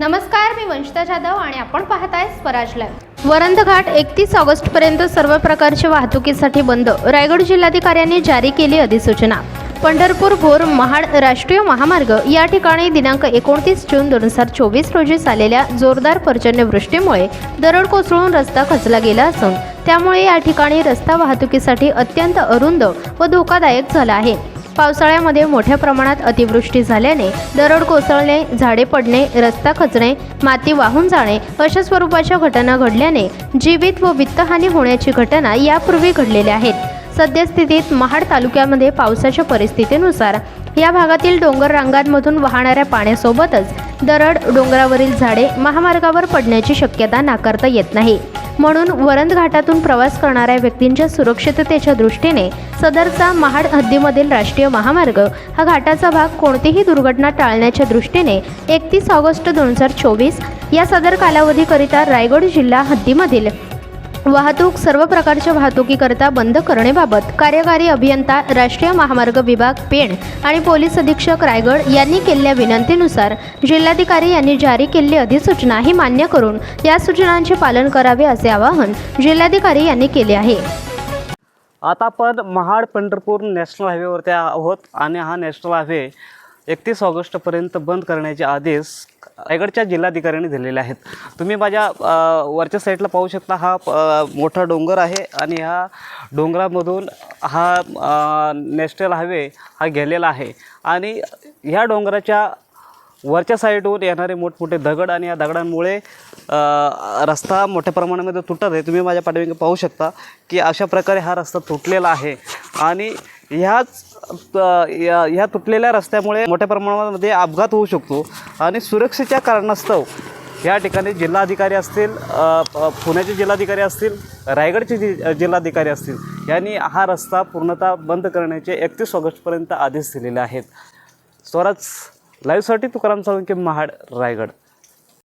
नमस्कार मी वंशिता जाधव आणि आपण पाहताय स्वराज लाईव्ह. वरंध घाट एकतीस ऑगस्ट पर्यंत सर्व प्रकारच्या वाहतुकीसाठी बंद. रायगड जिल्हाधिकाऱ्यांनी जारी केली अधिसूचना. पंढरपूर भोर महाड राष्ट्रीय महामार्ग या ठिकाणी दिनांक एकोणतीस जून दोन हजार चोवीस रोजी झालेल्या जोरदार पर्जन्यवृष्टीमुळे दरड कोसळून रस्ता खचला गेला असून त्यामुळे या ठिकाणी रस्ता वाहतुकीसाठी अत्यंत अरुंद व धोकादायक झाला आहे. पावसाळ्यामध्ये मोठ्या प्रमाणात अतिवृष्टी झाल्याने दरड कोसळणे झाडे पडणे रस्ता खचणे माती वाहून जाणे अशा स्वरूपाच्या घटना घडल्याने जीवित व वित्तहानी होण्याची घटना यापूर्वी घडलेल्या आहेत. सद्यस्थितीत महाड तालुक्यामध्ये पावसाच्या परिस्थितीनुसार या भागातील डोंगर रांगांमधून वाहणाऱ्या पाण्यासोबतच दरड डोंगरावरील झाडे महामार्गावर पडण्याची शक्यता नाकारता येत नाही. म्हणून वरंद घाटातून प्रवास करणाऱ्या व्यक्तींच्या सुरक्षिततेच्या दृष्टीने सदरचा महाड हद्दीमधील राष्ट्रीय महामार्ग हा घाटाचा भाग कोणतीही दुर्घटना टाळण्याच्या दृष्टीने एकतीस ऑगस्ट दोन हजार चोवीस या सदर कालावधीकरिता रायगड जिल्हा हद्दीमधील वाहतूक सर्व प्रकारच्या वाहतुकीकरता बंद करण्याबाबत कार्यकारी अभियंता राष्ट्रीय महामार्ग विभाग पेण आणि पोलीस अधीक्षक रायगड यांनी केलेल्या विनंतीनुसार जिल्हाधिकारी यांनी जारी केलेली अधिसूचना ही मान्य करून या सूचनांचे पालन करावे असे आवाहन जिल्हाधिकारी यांनी केले आहे. आता आपण महाड पंढरपूर नॅशनल हायवेवरती आहोत आणि हा नॅशनल हायवे एकतीस ऑगस्टपर्यंत बंद करण्याचे आदेश रायगडच्या जिल्हाधिकाऱ्यांनी दिलेले आहेत. तुम्ही माझ्या वरच्या साईडला पाहू शकता हा मोठा डोंगर आहे आणि ह्या डोंगरामधून हा नॅशनल हायवे हा गेलेला आहे. आणि ह्या डोंगराच्या वरच्या साईडवर येणारे मोठमोठे दगड आणि या दगडांमुळे रस्ता मोठ्या प्रमाणामध्ये तुटत आहे. तुम्ही माझ्या पाठीमागे पाहू शकता की अशा प्रकारे हा रस्ता तुटलेला आहे. आणि ह्याच या ह्या तुटलेल्या रस्त्यामुळे मोठ्या प्रमाणामध्ये अपघात होऊ शकतो आणि सुरक्षेच्या कारणास्तव या ठिकाणी जिल्हाधिकारी असतील पुण्याचे जिल्हाधिकारी असतील रायगडचे जि जिल्हाधिकारी असतील यांनी हा रस्ता पूर्णतः बंद करण्याचे एकतीस ऑगस्टपर्यंत आदेश दिलेले आहेत. स्वराज लाईव्हसाठी तुकाराम साळुंके महाड रायगड.